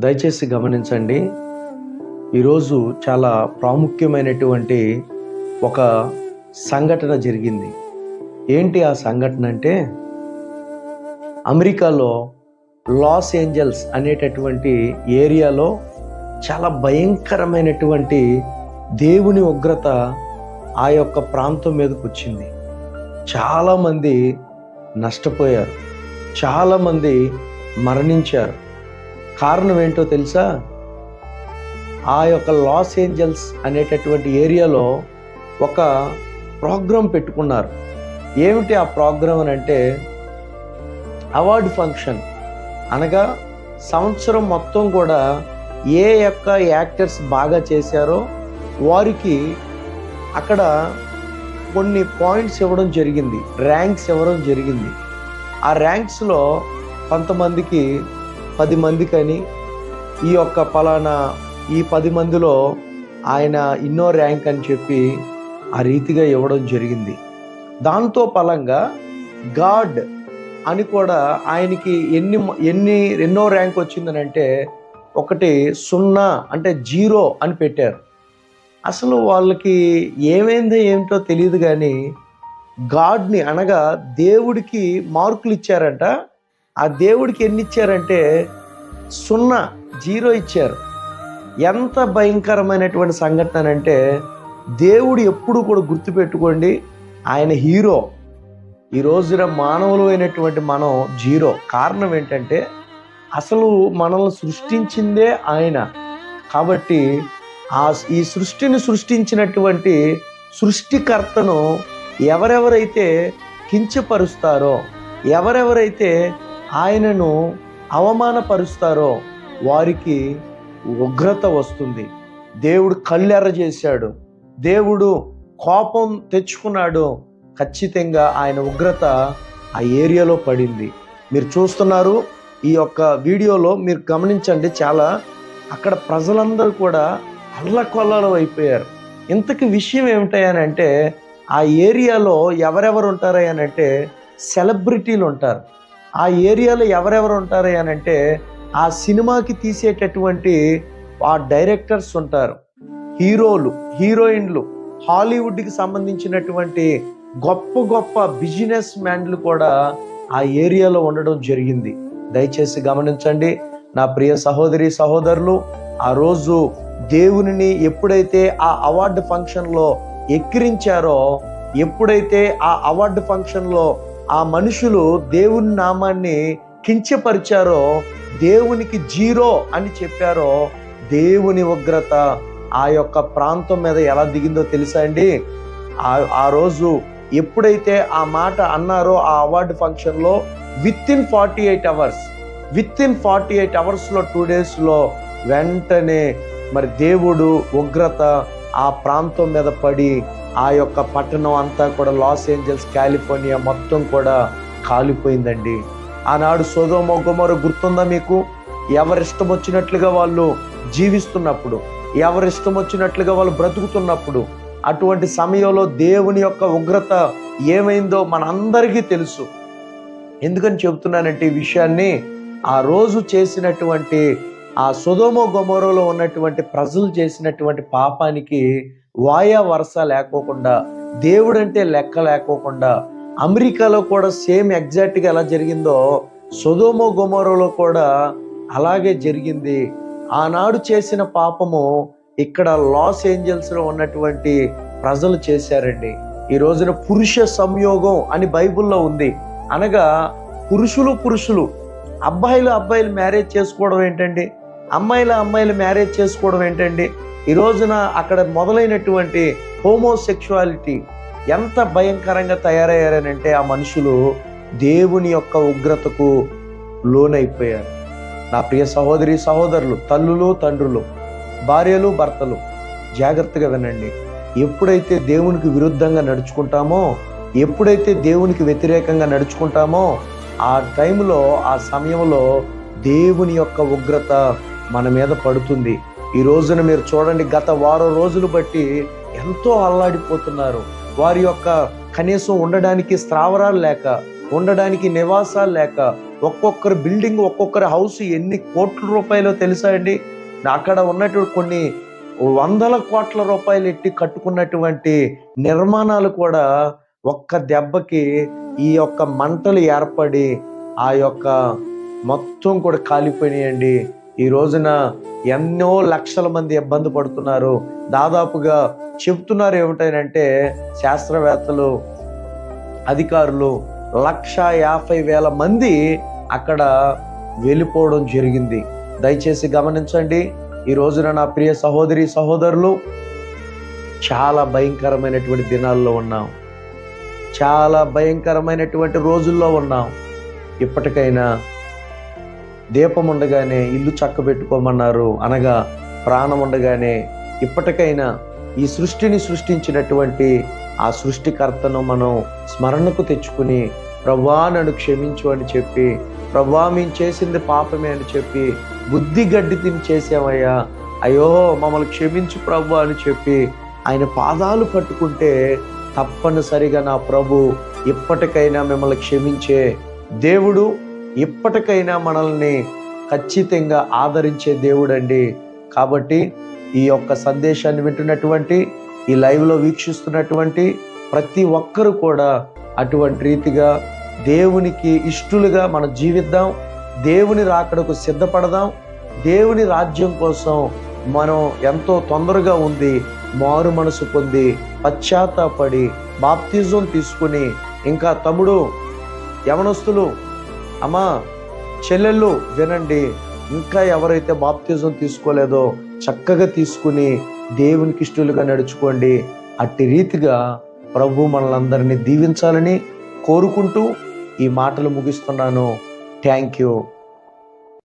దయచేసి గమనించండి. ఈరోజు చాలా ప్రాముఖ్యమైనటువంటి ఒక సంఘటన జరిగింది. ఏంటి ఆ సంఘటన అంటే అమెరికాలో లాస్ ఏంజల్స్ అనేటటువంటి ఏరియాలో చాలా భయంకరమైనటువంటి దేవుని ఉగ్రత ఆ యొక్క ప్రాంతం మీదకు వచ్చింది. చాలామంది నష్టపోయారు. చాలామంది మరణించారు. కారణం ఏంటో తెలుసా? ఆ యొక్క లాస్ ఏంజల్స్ అనేటటువంటి ఏరియాలో ఒక ప్రోగ్రాం పెట్టుకున్నారు. ఏమిటి ఆ ప్రోగ్రాం అని అంటే అవార్డు ఫంక్షన్. అనగా సంవత్సరం మొత్తం కూడా ఏ యొక్క యాక్టర్స్ బాగా చేశారో వారికి అక్కడ కొన్ని పాయింట్స్ ఇవ్వడం జరిగింది. ర్యాంక్స్ ఇవ్వడం జరిగింది. ఆ ర్యాంక్స్లో కొంతమందికి పది మందికని ఈ యొక్క ఫలానా ఈ పది మందిలో ఆయన ఇన్నో ర్యాంక్ అని చెప్పి ఆ రీతిగా ఇవ్వడం జరిగింది. దాంతో ఫలంగా గాడ్ అని కూడా ఆయనకి ఎన్ని ఎన్ని ఎన్నో ర్యాంక్ వచ్చిందని అంటే ఒకటి సున్నా అంటే జీరో అని పెట్టారు. అసలు వాళ్ళకి ఏమైందో ఏమిటో తెలియదు కానీ గాడ్ని అనగా దేవుడికి మార్కులు ఇచ్చారంట. ఆ దేవుడికి ఎన్ని ఇచ్చారంటే సున్నా జీరో ఇచ్చారు. ఎంత భయంకరమైనటువంటి సంఘటన అంటే దేవుడు ఎప్పుడు కూడా గుర్తుపెట్టుకోండి ఆయన హీరో. ఈ రోజున మానవులు అయినటువంటి మనం జీరో. కారణం ఏంటంటే అసలు మనల్ని సృష్టించిందే ఆయన. కాబట్టి ఆ ఈ సృష్టిని సృష్టించినటువంటి సృష్టికర్తను ఎవరెవరైతే కించపరుస్తారో ఎవరెవరైతే ఆయనను అవమానపరుస్తారో వారికి ఉగ్రత వస్తుంది. దేవుడు కళ్ళెర్ర చేశాడు. దేవుడు కోపం తెచ్చుకున్నాడు. ఖచ్చితంగా ఆయన ఉగ్రత ఆ ఏరియాలో పడింది. మీరు చూస్తున్నారు ఈ యొక్క వీడియోలో మీరు గమనించండి చాలా అక్కడ ప్రజలందరూ కూడా అల్లకొల్లలు అయిపోయారు. ఇంతకు విషయం ఏమిటాయనంటే ఆ ఏరియాలో ఎవరెవరు ఉంటారు అని అంటే సెలబ్రిటీలు ఉంటారు. ఆ ఏరియాలో ఎవరెవరు ఉంటారు అని అంటే ఆ సినిమాకి తీసేటటువంటి ఆ డైరెక్టర్స్ ఉంటారు. హీరోలు హీరోయిన్లు హాలీవుడ్కి సంబంధించినటువంటి గొప్ప గొప్ప బిజినెస్ మ్యాన్లు కూడా ఆ ఏరియాలో ఉండడం జరిగింది. దయచేసి గమనించండి. నా ప్రియ సహోదరి సహోదరులు ఆ రోజు దేవునిని ఎప్పుడైతే ఆ అవార్డు ఫంక్షన్లో ఎక్కిరించారో ఎప్పుడైతే ఆ అవార్డు ఫంక్షన్లో ఆ మనుషులు దేవుని నామాన్ని కించపరిచారో దేవునికి జీరో అని చెప్పారో దేవుని ఉగ్రత ఆ యొక్క ప్రాంతం మీద ఎలా దిగిందో తెలుసా అండి? ఆ ఆ రోజు ఎప్పుడైతే ఆ మాట అన్నారో ఆ అవార్డు ఫంక్షన్లో within forty eight hours within forty eight అవర్స్లో టూ డేస్లో వెంటనే మరి దేవుడు ఉగ్రత ఆ ప్రాంతం మీద పడి ఆ యొక్క పట్టణం అంతా కూడా లాస్ ఏంజల్స్ కాలిఫోర్నియా మొత్తం కూడా కాలిపోయిందండి. ఆనాడు సోదోమ గుమర గుర్తుందా మీకు? ఎవరిష్టం వచ్చినట్లుగా వాళ్ళు జీవిస్తున్నప్పుడు ఎవరిష్టం వచ్చినట్లుగా వాళ్ళు బ్రతుకుతున్నప్పుడు అటువంటి సమయంలో దేవుని యొక్క ఉగ్రత ఏమైందో మనందరికీ తెలుసు. ఎందుకని చెబుతున్నానంటే ఈ విషయాన్ని ఆ రోజు చేసినటువంటి ఆ సుధోమో గొమోరోలో ఉన్నటువంటి ప్రజలు చేసినటువంటి పాపానికి వాయా వరస లేకోకుండా దేవుడంటే లెక్క లేకోకుండా అమెరికాలో కూడా సేమ్ ఎగ్జాక్ట్గా ఎలా జరిగిందో సుధోమో గుమోరలో కూడా అలాగే జరిగింది. ఆనాడు చేసిన పాపము ఇక్కడ లాస్ ఏంజల్స్లో ఉన్నటువంటి ప్రజలు చేశారండి. ఈ రోజున పురుష సంయోగం అని బైబిల్లో ఉంది. అనగా పురుషులు పురుషులు అబ్బాయిలు అబ్బాయిలు మ్యారేజ్ చేసుకోవడం ఏంటండి? అమ్మాయిల అమ్మాయిలు మ్యారేజ్ చేసుకోవడం ఏంటండి? ఈ రోజున అక్కడ మొదలైనటువంటి హోమోసెక్షువాలిటీ ఎంత భయంకరంగా తయారయ్యారనంటే ఆ మనుషులు దేవుని యొక్క ఉగ్రతకు లోనైపోయారు. నా ప్రియ సహోదరి సహోదరులు తల్లులు తండ్రులు భార్యలు భర్తలు జాగ్రత్తగా వినండి. ఎప్పుడైతే దేవునికి విరుద్ధంగా నడుచుకుంటామో ఎప్పుడైతే దేవునికి వ్యతిరేకంగా నడుచుకుంటామో ఆ టైంలో ఆ సమయంలో దేవుని యొక్క ఉగ్రత మన మీద పడుతుంది. ఈ రోజున మీరు చూడండి గత వారం రోజులు బట్టి ఎంతో అల్లాడిపోతున్నారు. వారి యొక్క కనీసం ఉండడానికి స్థావరాలు లేక ఉండడానికి నివాసాలు లేక ఒక్కొక్కరి బిల్డింగ్ ఒక్కొక్కరి హౌస్ ఎన్ని కోట్ల రూపాయలు తెలుసా అండి? అక్కడ ఉన్నటువంటి కొన్ని వందల కోట్ల రూపాయలు ఎట్టి కట్టుకున్నటువంటి నిర్మాణాలు కూడా ఒక్క దెబ్బకి ఈ యొక్క మంటలు ఏర్పడి ఆ యొక్క మొత్తం కూడా కాలిపోయినాయండి. ఈ రోజున ఎన్నో లక్షల మంది ఇబ్బంది పడుతున్నారు. దాదాపుగా చెప్తున్నారు ఏమిటంటే శాస్త్రవేత్తలు అధికారులు లక్ష యాభై వేల మంది అక్కడ వెళ్ళిపోవడం జరిగింది. దయచేసి గమనించండి ఈ రోజున నా ప్రియ సహోదరి సహోదరులు చాలా భయంకరమైనటువంటి దినాల్లో ఉన్నాం. చాలా భయంకరమైనటువంటి రోజుల్లో ఉన్నాం. ఇప్పటికైనా దీపం ఉండగానే ఇల్లు చక్కబెట్టుకోమన్నారు అనగా ప్రాణం ఉండగానే ఇప్పటికైనా ఈ సృష్టిని సృష్టించినటువంటి ఆ సృష్టికర్తను మనం స్మరణకు తెచ్చుకుని ప్రభా నన్ను క్షమించు అని చెప్పి ప్రభా మేము చేసింది పాపమే అని చెప్పి బుద్ధి గడ్డి తిని చేసామయ్యా అయ్యో మమ్మల్ని క్షమించు ప్రభు అని చెప్పి ఆయన పాదాలు పట్టుకుంటే తప్పనిసరిగా నా ప్రభు ఇప్పటికైనా మిమ్మల్ని క్షమించే దేవుడు ఇప్పటికైనా మనల్ని ఖచ్చితంగా ఆదరించే దేవుడండి. కాబట్టి ఈ యొక్క సందేశాన్ని వింటున్నటువంటి ఈ లైవ్లో వీక్షిస్తున్నటువంటి ప్రతి ఒక్కరు కూడా అటువంటి రీతిగా దేవునికి ఇష్టలుగా మనం జీవిద్దాం. దేవుని రాకడకు సిద్ధపడదాం. దేవుని రాజ్యం కోసం మనం ఎంతో తొందరగా ఉంది మారు మనసు పొంది పశ్చాత్తాపడి బాప్తిజం తీసుకుని ఇంకా తమ్ముడు యవనస్తులు అమ్మా చెల్లెళ్ళు వినండి. ఇంకా ఎవరైతే బాప్తిజం తీసుకోలేదో చక్కగా తీసుకుని దేవునికి ఇష్టలుగా నడుచుకోండి. అట్టి రీతిగా ప్రభు మనలందరినీ దీవించాలని కోరుకుంటూ ఈ మాటలు ముగిస్తున్నాను. Thank you.